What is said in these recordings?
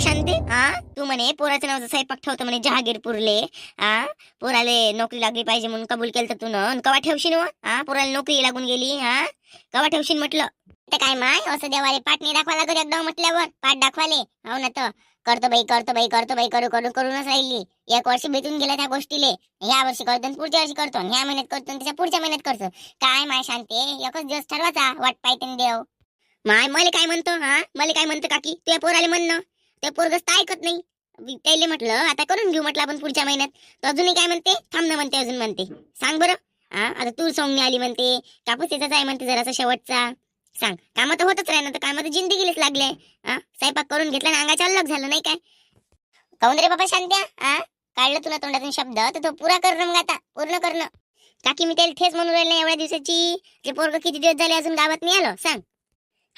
शांती? हा तू म्हणे पोराचं नाव स्वयंपाक ठेवतो म्हणे जहागीरपूरले. हा पोराले नोकरी लागली पाहिजे म्हणून कबूल केलं तर तू न कवा ठेवशील हा पोराला नोकरी लागून गेली हा कवा ठेवशील म्हटलं? ते काय माय असं देवाले पाठ नाही दाखवा लागत एकदा म्हटल्यावर. पाठ दाखवाले. हो ना तर. करतो बाई करतो बाई करतो बाई करू करू करूनच राहिली. एक वर्ष भेटून गेला त्या गोष्टीले. ह्या वर्षी करतो आणि पुढच्या वर्षी करतो. ह्या महिन्यात करतो त्याच्या पुढच्या महिन्यात करतो. काय माय शांते? एकच दिवस ठरवाचा वाट पाहिजे देव. माय मला काय म्हणतो हा? मला काय म्हणतो काकी? तुझ्या पोराले म्हणणं ते पोरगच तर ऐकत नाही. त्याले म्हटलं आता करून घेऊ म्हटलं आपण पुढच्या महिन्यात. तो अजूनही काय म्हणते? थांब ना म्हणते अजून म्हणते. सांग बरं. हा आता तूर सोंगणी आली म्हणते. कापूस त्याचाच आहे म्हणते जरासा शेवटचा. सांग. कामं तर होतच राहणार तर कामं तर जिंदगीलाच लागले. हा स्वयंपाक करून घेतला ना अंगाच्या अलग झालं नाही काय? काऊन रे बाबा शांत्या? हा काढलं तुला तोंडातून शब्द तर तो पुरा करणं मग आता. पूर्ण करणं काकी मी त्याला ठेच म्हणून राहिले एवढ्या दिवसाची. जे पोरग किती दिवस झाले अजून गावात नाही आलं? सांग.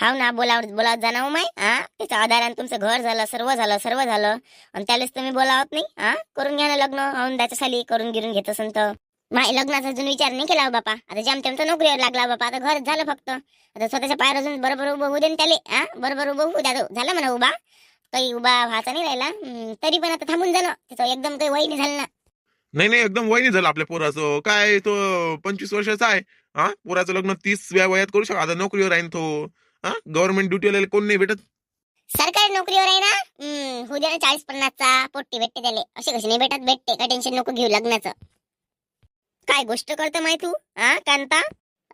हाव ना बोलावत बोलावत जाणार हो माय हा त्याचं आधारानं तुमचं घर झालं सर्व झालं सर्व झालं. आणि त्यालाच तुम्ही बोलावत नाही हा? करून घ्या ना लग्न औंदाच्या त्याच्या साली करून गिरून घेत असन तर. माय लग्नाचा अजून विचार नाही केला हो बापा. आता जमतेम तर नोकरीवर लागला हो बापा. आता घर झालं फक्त. आता स्वतःच्या पायावर अजून बरोबर उभं होऊ दे त्याले हा? बरोबर उभं होऊ द्या. झालं म्हणा उभा. काही उभा व्हायचा नाही राहिला. तरी पण आता थांबून जाणं त्याचं एकदम काही वय नाही झालं ना. नाही नाही एकदम वय नाही झालं आपल्या पोराचं. काय तो पंचवीस वर्षाचा आहे. हा? पोराचं लग्न तीस व्या वयात करू शकतो. आता नोकरीवर राहीन तो. हा? गव्हर्नमेंट ड्युटीला कोण नाही भेटत? सरकारी नोकरीवर आहे ना? हम्म, होऊ ना चाळीस पन्नासचा पोट्टी भेटते त्याले. असे कशी नाही भेटत? भेटते काय टेन्शन नको घेऊ लग्नाचं. काय गोष्ट करतो माहिती तू? हा कांता?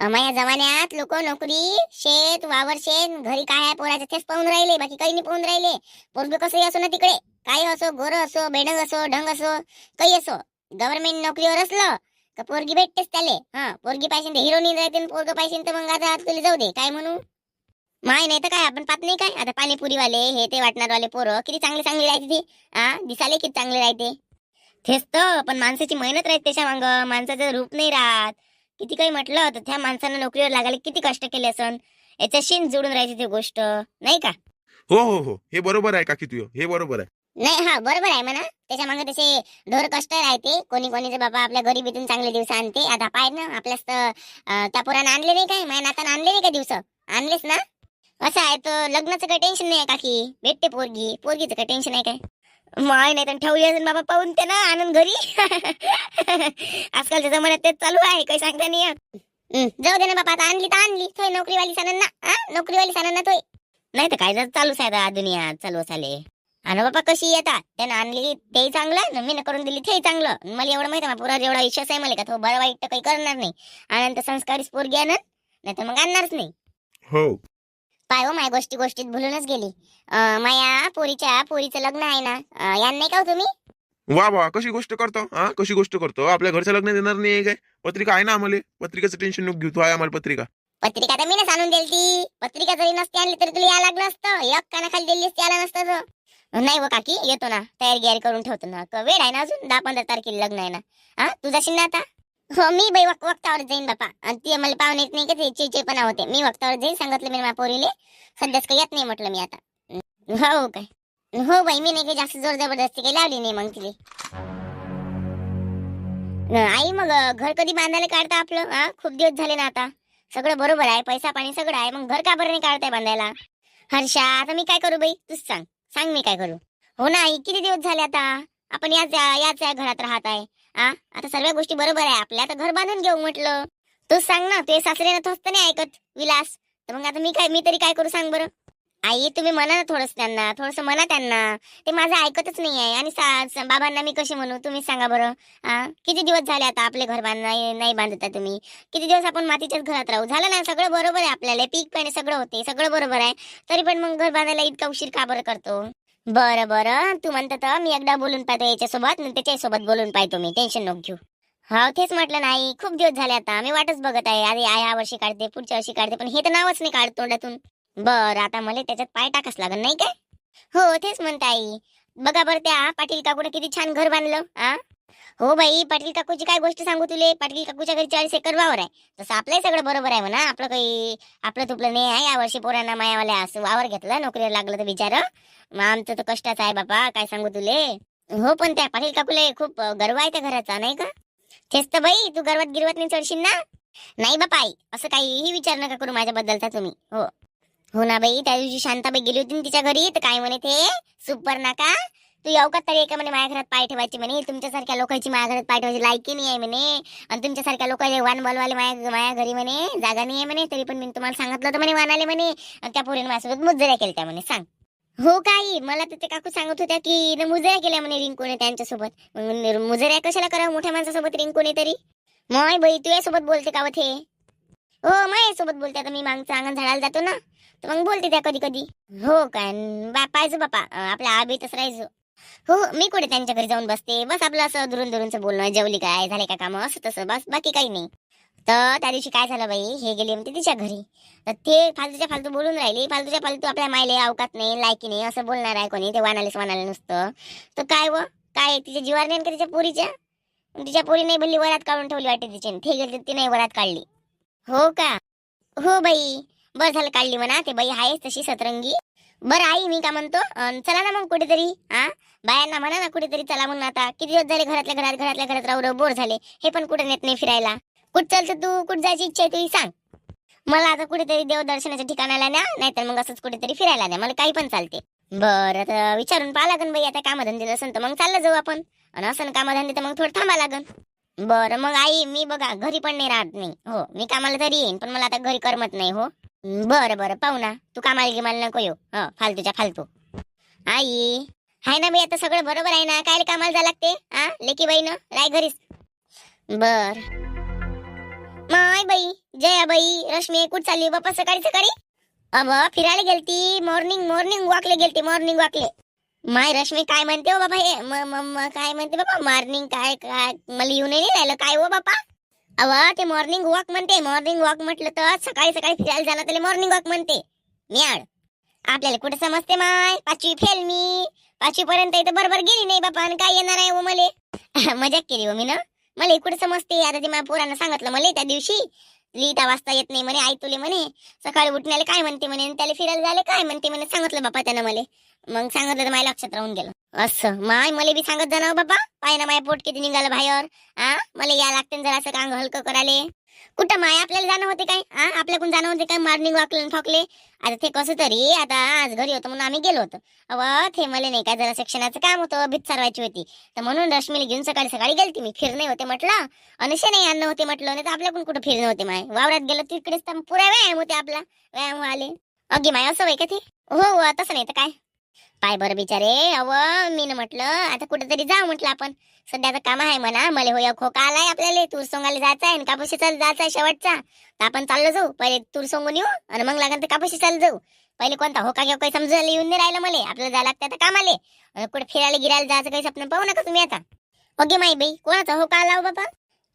माझ्या जमान्यात लोक नोकरी शेत वावर शेत घरी काय आहे पोराचं तेच पाहून राहिले. बाकी काही नाही पाहून राहिले. पोरग कसंही असो ना तिकडे. काय असो गोर असो बेडंग असो ढंग असो काही असो. गव्हर्नमेंट नोकरीवर असलं का पोरगी भेटतेच त्याले. हा पोरगी पाहिजे तर हिरोईन राहते पोरग पाहिजे तर मग आता तुला जाऊ दे. काय म्हणू? माय नाही तर काय आपण पाहत नाही काय? आता पाणीपुरीवाले हे ते वाटणारवाले पोरं किती चांगली चांगली राहते ती. हा दिसाले किती चांगले राहते तेच तर पण माणसाची मेहनत राहते त्याच्या मांग. माणसाचं रूप नाही राहत. किती काही म्हटलं तर त्या माणसानं नोकरीवर लागायला किती कष्ट केले असन. याच्याशी जोडून राहायची ती गोष्ट नाही का? हो हो हो. हे बरोबर आहे काकी तुझं हे बरोबर आहे. नाही हा बरोबर आहे म्हणा. त्याच्यामागे तसे ढोर कष्ट राहते. कोणी कोणीचे बाबा आपल्या गरिबीतून चांगले दिवस आणते. आता पाय ना तर अं, त्या पोरानं आणले नाही काय? माझ्या नातानं आणले नाही का दिवस? आणलेच ना? असं आहे तर लग्नाचं काही टेन्शन नाही काकी. भेटते पोरगी. पोरगीचं काही टेन्शन आहे काय. माय नाही तर ठेवली असेल बाबा पाहून ते ना आनंद घरी. आजकालच्या जमान्यात तेच चालू आहे काही सांगता नाही जाऊ दे ना बाबा आता आणली तर आणली. थोय नोकरीवाली सानन हा नोकरीवाली सणांना थोय. नाही तर काय जर चालूच आहे दुनिया चालू चाले आणि बाबा कशी येतात त्यानं आणली तेही चांगलं मी करून दिली तेही चांगलं. मला एवढं माहिती आहे पुरा एवढा विश्वास आहे मला का? तो बरं वाईट तर काही करणार नाही. आनंद संस्कारीच पोरगी आणत नाही तर मग आणणारच नाही. हो. पाय हो माया गोष्टी गोष्टीत भुलूनच गेली. अं, माया पोरीच्या पोरीचं लग्न आहे ना अं, यान नाही का हो तुम्ही? वा वा कशी गोष्ट करतो हा? कशी गोष्ट करतो? आपल्या घरचं लग्न देणार नाही काय? पत्रिका आहे ना आम्हाला? पत्रिकेचं टेन्शन नको घेऊ तू आहे आम्हाला पत्रिका. पत्रिका तर मीनच आणून दिली ती पत्रिका जरी नसती आणली तरी तुला या लागलं असतं. एक कानाखाली दिली असती आला नसतं तर. नाही व काकी येतो ना. तयारी गियारी करून ठेवतो ना. क- वेळ आहे ना अजून? दहा पंधरा तारखेला लग्न आहे ना. हा? तू जाशील ना आता? हो मी बाई वक वक्तावर जाईन बापा. ती मला पाहुणे येत नाही का ते पण होते. मी वक्तावर जाईन सांगितलं मी माझ्या पोरीले. सध्याच काही येत नाही म्हटलं मी आता. हो काय? हो बाई मी नाही काही जास्त जोर जबरदस्ती काही लावली नाही मग तिले. आई मग घर कधी बांधायला काढता आपलं? हा खूप दिवस झाले ना आता. सगळं बरोबर आहे पैसा पाणी सगळं आहे. मग घर का बरं नाही काढताय बांधायला? हर्षा आता मी काय करू बाई? तूच सांग. सांग मी काय करू. हो ना आई किती दिवस झाले आता? आपण याच याच घरात राहत आहे. आ? आता सर्व गोष्टी बरोबर आहे. आपल्या आता घर बांधून घेऊ म्हटलं. तूच सांग ना ते सासरे ना तोच तर नाही ऐकत विलास. तर मग आता मी काय मी तरी काय करू सांग बरं? आई तुम्ही म्हणा ना थोडस त्यांना थोडस म्हणा त्यांना. ते माझं ऐकतच नाही आहे. आणि बाबांना मी कशी म्हणू तुम्ही सांगा बरं. हा किती दिवस झाले आता आपले घर बांध नाही नाही बांधता तुम्ही? किती दिवस आपण मातीच्याच घरात राहू? झालं ना सगळं बरोबर आहे आपल्याला. पीक पाणी सगळं होते सगळं बरोबर आहे. तरी पण मग घर बांधायला इतका उशीर का बरं करतो? बरं बरं. तू म्हणतं तर मी एकदा बोलून पाहतो याच्यासोबत आणि त्याच्यासोबत बोलून पाहतो मी. टेन्शन नको घेऊ. हा तेच म्हटलं नाही खूप दिवस झाले आता. मी वाटच बघत आहे. अरे या वर्षी काढते पुढच्या वर्षी काढते पण हे तर नावच नाही काढतो तोंडातून. बरं आता मला त्याच्यात पाय टाकाच लागण नाही काय? हो तेच म्हणता आई. बघा बरं त्या पाटील काकूने किती छान घर बांधलं आ? हो बाई पाटील काकूची काय गोष्ट सांगू तुले? पाटील काकूच्या घरी चाळीस एकर वावर आहे. तसं आपलंही सगळं बरोबर आहे म्हणा. आपलं काही आपलं तुपलं नाही आहे. यावर्षी पोरांना मायावाल्या असं वावर घेतलं नोकरीला लागलं तर बिचार. मग आमचं तर कष्टाचं आहे बाबा काय सांगू तुले? हो पण त्या पाटील काकूले खूप गर्व आहे त्या घराचा नाही का? तेच तर बाई तू गर्वात गिरवत नाही चढशील ना? नाही बापा आई असं काहीही विचार नका करू माझ्याबद्दलचा तुम्ही. हो. हो ना बाई त्या दिवशी शांताबाई गेली होती तिच्या घरी तर काय म्हणे ते? सुपर नाका. तू अवकात तरी एका म्हणे माझ्या घरात पाय ठेवायची म्हणे. तुमच्यासारख्या लोकांची माझ्या घरात पाय ठेवायची लायकी नाही आहे म्हणे. आणि तुमच्यासारख्या लोकांचे वान बोलवाले माझ्या माझ्या घरी म्हणे जागा नाही आहे म्हणे. तरी पण मी तुम्हाला सांगितलं होतं म्हणे वान म्हणे. आणि त्या पोरीने माझ्यासोबत मुजऱ्या केल्या म्हणे. सांग. हो काही. मला तर ते काकू सांगत होत्या की न मुजऱ्या केल्या म्हणे रिंकूने त्यांच्यासोबत. मुजऱ्या कशाला करावं? मोठ्या माणसासोबत रिंकूने तरी? मग बाई तू सोबत बोलते का हे हो माझ्या सोबत बोलते. आता मी मागचं अंगण झाडायला जातो ना. तर मग बोलते त्या कधी कधी हो काय. बापायचो बापा. आपला आपल्या आबीतच राहायचो हो, हो मी कुठे त्यांच्या घरी जाऊन बसते? बस आपलं असं दुरून दुरूनच बोलणं जेवली काय झाले का काम असं तसं बस बाकी काही नाही. तर त्या दिवशी काय झालं बाई? हे गेले म्हणते तिच्या घरी. तर ते फालतूच्या फालतू बोलून राहिली फालतूच्या फालतू आपल्या मायले अवकात नाही लायकी नाही असं बोलणार आहे कोणी ते वानालेच वानाले नुसतं. तर काय व? काय तिच्या जीवार नाही का तिच्या पोरीच्या? तिच्या पोरी नाही भल्ली वरात काढून ठेवली वाटते तिची ते गेले ती नाही वरात काढली. हो का? हो बाई. बस झालं काढली म्हणा ते बाई आहेच तशी सतरंगी. बरं आई मी का म्हणतो? अन चला ना मग कुठेतरी हा? बायांना म्हणा ना कुठेतरी चला म्हणून आता. किती दिवस झाले घरातल्या घरात घरातल्या घरात राहू बोर झाले. हे पण कुठे नेत नाही फिरायला. कुठं चलतो तू? कुठं जायची इच्छा आहे तुझी? सांग. मला आता कुठेतरी देवदर्शनाच्या ठिकाणाला न्या नाहीतर मग असंच कुठेतरी फिरायला न्या. मला काही पण चालते. बरं आता विचारून पाहा लागन बाई आता कामधंदे असेल तर मग चाललं जाऊ आपण. आणि असं कामधंदे तर मग थोडं थांबा लागन. बरं मग आई मी बघा घरी पण नाही राहत नाही. हो मी कामाला तरी येईन पण मला आता घरी करमत नाही हो. बरं बरं. पाहू ना. तू कामाला गिमाला नको येऊ. हो फालतूच्या फालतू. आई हाय ना मी आता सगळं बरोबर आहे ना? काय कामाला जा लागते? हा लेकी बाई ना राय घरीच. बर. माय बाई जया बाई रश्मी कुठ चालली? बाप्पा सकाळी सकाळी? अब फिरायला गेलती. मॉर्निंग मॉर्निंग वॉकले गेलती मॉर्निंग वॉकले माय रश्मी काय म्हणते हो बाबा हे? काय म्हणते बाबा? मॉर्निंग काय काय? मला येऊन नाही राहिलं. काय हो बापा अव ते मॉर्निंग वॉक म्हणते. मॉर्निंग वॉक म्हटलं तर सकाळी सकाळी फिरायला जाणं त्याला मॉर्निंग वॉक म्हणते. म्याड. आपल्याला कुठं समजते माय? पाचवी फेल मी. पाचवी पर्यंत इथं बरोबर गेली नाही बापा आणि काय येणार आहे हो मले? मजाक केली हो मी ना? मला इकडे समजते? आता ते माझ्या पोरानं सांगितलं मला त्या दिवशी. लिहिता वाचता येत नाही म्हणे आई तुले म्हणे. सकाळी उठण्याला काय म्हणते म्हणे? आणि त्याला फिरायला झाले काय म्हणते म्हणे? सांगितलं बापा त्यानं मला. मग सांगितलं तर माझ्या लक्षात राहून गेलं. असं. माय मला बी सांगत जा हो बाबा पाय ना माय पोट किती निघालं बाहेर. आ? मला या लागते जरा असं कांग हलकं कराले कुठं माय? आपल्याला जाणं होते काय? आ? आपल्याकडून जाणं होते काय? मॉर्निंग वॉकले ठोकले. आता ते कसं तरी? आता आज घरी होतं म्हणून आम्ही गेलो होतो. अव ते मला नाही काय जरा शिक्षणाचं काम होतं. भीत सारवायची होती. तर म्हणून रश्मीला घेऊन सकाळी सकाळी गेलती मी. फिरणे होते म्हटलं. अनशे नाही आणणं होते म्हटलं. नाही तर आपल्याकडून कुठं फिरणे होते माय? वावरात गेलं तिकडेच तर पुरा व्यायाम होते आपला. व्यायाम आले. अगे माय असं वय का ते? हो, हो तसं नाही तर काय? पाय बरं बिचारे. अव मी न म्हटलं आता कुठेतरी जाऊ म्हटलं आपण. सध्याचं काम आहे म्हणा मला होय खोका आलाय आपल्याला तूर सोंगायला जायचं आहे कापूशी चाल जायचा आहे शेवटचा. तर आपण चाललो जाऊ पहिले तूर सोंगून येऊ आणि मग लागेल तर कापूशी चाल जाऊ. पहिले कोणता होका घेऊ काही समजायला येऊन नाही राहिलं मला. आपल्याला जायला लागतं आता कामाले. कुठे फिरायला गिरायला जायचं काही स्वप्न पाहू नका तुम्ही आता. ओके माई बाई कोणाचा होका आला हो बाबा?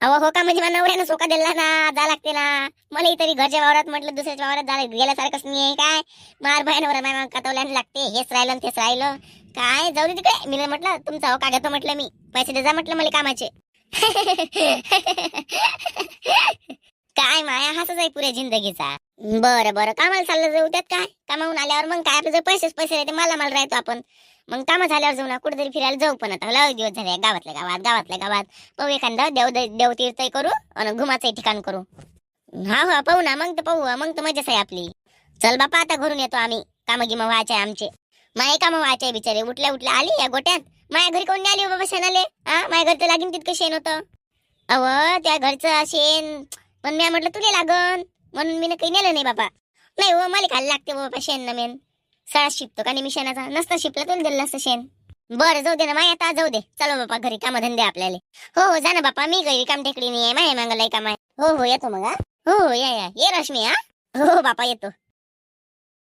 अहो हो का? म्हणजे मला नवऱ्यानं सोका दिला ना जा लागते ना. मला तरी घरच्या वावरात म्हटलं दुसऱ्याच्या वावरात जा गेल्यासारखंच नाही काय? मार भयानवर माय कतवल्यानं लागते. हेच राहिलं तेच राहिलं. काय? जाऊ दे तिकडे. मी म्हटलं तुमचा हो का घेतो म्हटलं मी. पैसे दे जा म्हटलं मला कामाचे. काय माया? हाच आहे पुऱ्या जिंदगीचा. बरं बरं. कामाला चाललं जाऊ त्यात काय? कामावून आल्यावर मग काय? आपलं जर पैसेच पैसे राहते मला मला राहतो आपण. मग कामा झाल्यावर जाऊ ना कुठेतरी फिरायला जाऊ पण आता. लय दिवस झाले गावातल्या गावात गावातल्या गावात. पाहू एखादा देव देवतीर्थही करू आणि घुमाचं ठिकाण करू. हा हा पाहू ना. मग तर पाहू मग तर मजाच आहे आपली. चल बापा आता घरून येतो आम्ही. कामं गिमं व्हायचे आमचे. माय कामं व्हायचे बिचारे. उठल्या उठल्या आली या गोट्यात. माया घरी कोण आली हो बाबा शेणाले? हा? माझ्या घरी तर लागेन तितकं शेण होतं. अव त्या घरचं शेण. पण मी म्हटलं तुला लागन. म्हणून मी काही नेलं नाही बाबा. नाही हो मला खायला लागते बाबा शेण ना मेन. सळा शिपतो का नाही मी शेणाचा? नसता शिपला तुम्ही दिलं असतं शेण. बरं जाऊ दे ना माय आता जाऊ दे. चलो बापा घरी काम धंदे आपल्याला. हो हो जा ना बापा मी घरी काम टेकडी नाही आहे माय मागायला काम आहे. हो हो येतो मग हो हो या या. ये रश्मी हा. हो हो बापा येतो.